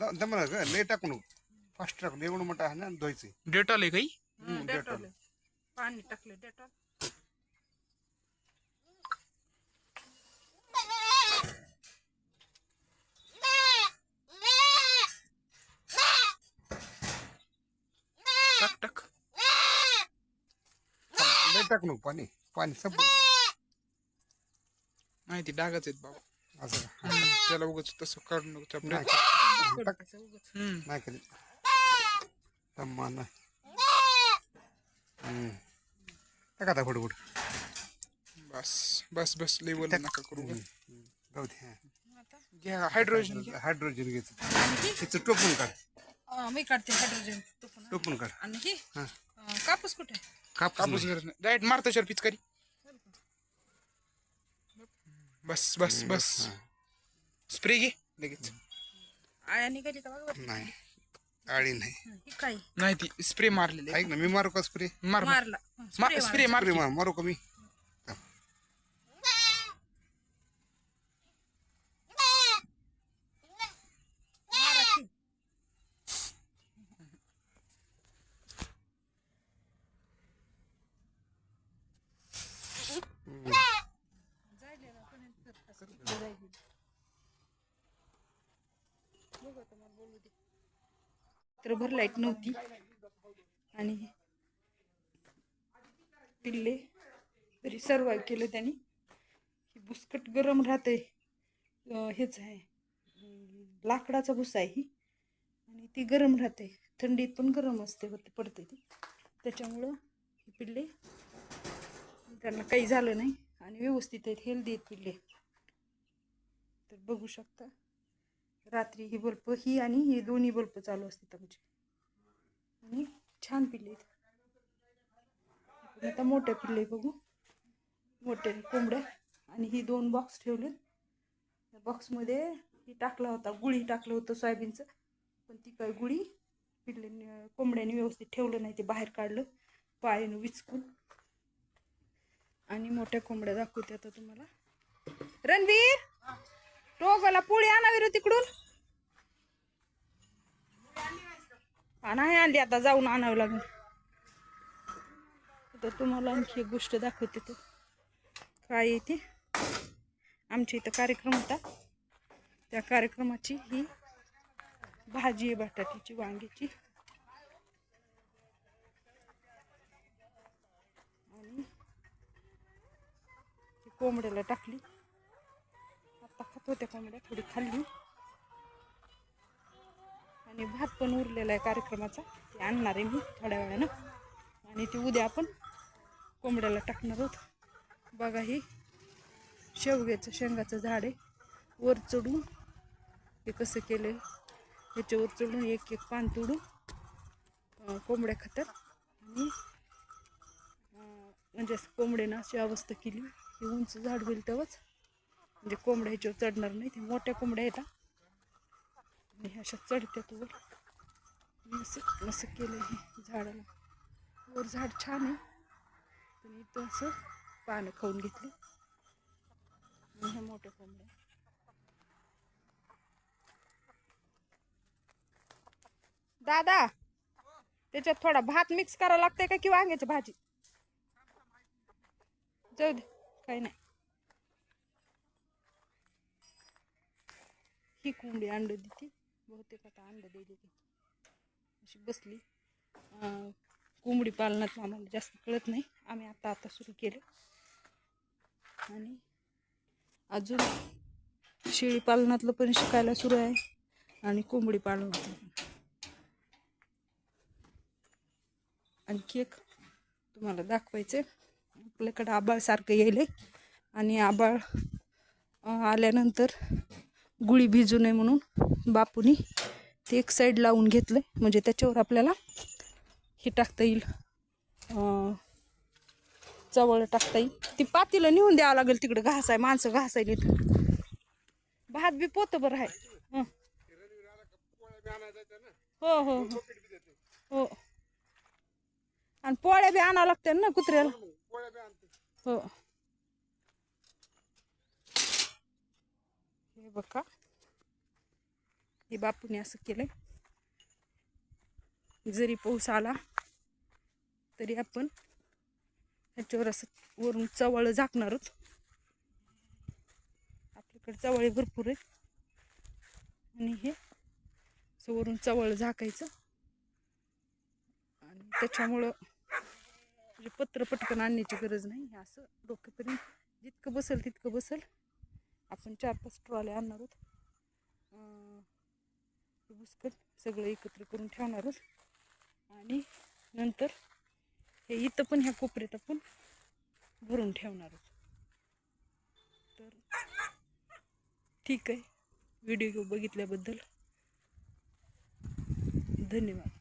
The- दमला ग लय टाकू नको फास्ट टाकू एवढं मोठं आहे ना धुवायचं डेटॉल आहे काही? Dettol Dettol. पाणी टाकले डेटॉल टाक टाक. लय पाणी. पाणी संपलं माहिती डागच आहेत बाबा. असं का? त्याला उगाच तसं काढून नको चपटे. नाही. नाही. टाका आता फटाफट. बस बस बस. लेवल नका करू. जाऊ दे. घ्या हायड्रोजन घ्या. हायड्रोजन घ्यायचं तिचं टोपून काढ. मी काढते हायड्रोजन टोपून काढ. आणि हे हा. अं, कापूस कुठे कापूस. गरज नाही. डायरेक्ट मारतो शर पिचकारी. बस बस बस. स्प्रे घे लगेच. निघाली का बघा नाही. आळी नाही. ही काय नाही ती स्प्रे मारलेली. ऐक ना मी मारू का स्प्रे? मार मार मारला. मा- स्प्रे मार स्प्रे मार मारू का मी मारा की. तर भर लाइट नव्हती. आणि पिल्ले तरी सर्वाईव्ह केलं त्यांनी. ही बुसकट गरम राहते. हेच आहे. लाकडाचा भुसा आहे ही. आणि ती गरम राहते. थंडीत पण गरम असते होते पडते ती. त्याच्यामुळं ही पिल्ले त्यांना काही झालं नाही. आणि व्यवस्थित आहेत. हेल्दी आहेत पिल्ले. तर बघू शकता. रात्री ही बल्ब ही आणि ही दोन्ही बल्ब चालू असतात आमचे म्हणजे. आणि छान पिल्ले आहेत आता मोठ्या पिल्ले बघू. मोठे कोंबड्या. आणि ही दोन बॉक्स ठेवले बॉक्समध्ये ही टाकला होता गुळी टाकलं होतं सोयाबीनचं. पण ती काय गुळी पिल्ले कोंबड्याने व्यवस्थित ठेवलं नाही ते बाहेर काढलं. पायानं विचकून. आणि मोठ्या कोंबड्या दाखवते आता तुम्हाला. रणवीर! टोगाला पोळी आणावी रे तिकडून. नाही आणली आता जाऊन आणावं लागेल. तर तुम्हाला आणखी एक गोष्ट दाखवते तर. काय येते आमच्या इथं कार्यक्रम होता. त्या कार्यक्रमाची ही भाजी आहे बटाट्याची वांग्याची. आणि ती कोंबड्याला टाकली. होत्या कोंबड्या थोडी खाल्ली. आणि भात पण उरलेला आहे कार्यक्रमाचा. ते आणणार आहे मी थोड्या वेळानं. आणि ते उद्या आपण कोंबड्याला टाकणार आहोत. बघा हे शेवग्याचं शेंगाचं झाड आहे. वर चढून हे कसं केलं ह्याच्यावर चढून एक एक पान तोडून कोंबड्या खातात. आणि म्हणजे असं कोंबड्यानं अशी अवस्था केली. हे उंच झाड होईल तेव्हाच म्हणजे कोंबड्या ह्याच्यावर चढणार नाही ते मोठ्या कोंबड्या येतात आणि ह्या अशा चढत्यात वर. मी असं असं केलं हे झाडाला. वर झाड छान आहे. पण इथं असं पानं खाऊन घेतली. आणि ह्या मोठ्या कोंबड्या दादा त्याच्यात थोडा भात मिक्स करावा लागतंय का किंवा वांग्याची भाजी? जाऊ दे काही नाही. ही कोंबडी अंडं देते. बहुतेक आता अंडं दिली ती. अशी बसली. कोंबडी पालनात आम्हाला जास्त कळत नाही. आम्ही आता आता सुरू केलं. आणि अजून शेळी पालनातलं पण शिकायला सुरू आहे. आणि कोंबडी पालन आणखी एक तुम्हाला दाखवायचं. आपल्याकडं आबाळसारखं येईल आणि आबाळ आल्यानंतर गुळी भिजू नये म्हणून बापूनी ते एक साईड लावून घेतलं म्हणजे त्याच्यावर आपल्याला हे टाकता येईल. चवळ टाकता येईल. ती पातीला नेऊन द्यावं लागेल तिकडं घास आहे माणसं घासायला इथं भात बी पोत बरं आहे हो. हो हो हो. आणि पोळ्या बी आणावं लागतात ना कुत्र्याला. हो. हे बघा. हे बापूने असं केलंय. जरी पाऊस आला तरी आपण ह्याच्यावर असं वरून चवळ झाकणारच आपल्याकडे चवळे भरपूर आहेत. आणि हे असं वरून चवळ झाकायचं. आणि त्याच्यामुळं म्हणजे पत्र पटकन आणण्याची गरज नाही. हे असं डोक्यापर्यंत जितकं बसेल तितकं बसेल. आपण चार पाच ट्रॉले आणणार आहोत. अं, बुसकट सगळं एकत्र करून ठेवणार आहोत. आणि नंतर हे इथं पण ह्या कोपऱ्यात आपण भरून ठेवणार आहोत. तर ठीक आहे. व्हिडिओ बघितल्याबद्दल धन्यवाद.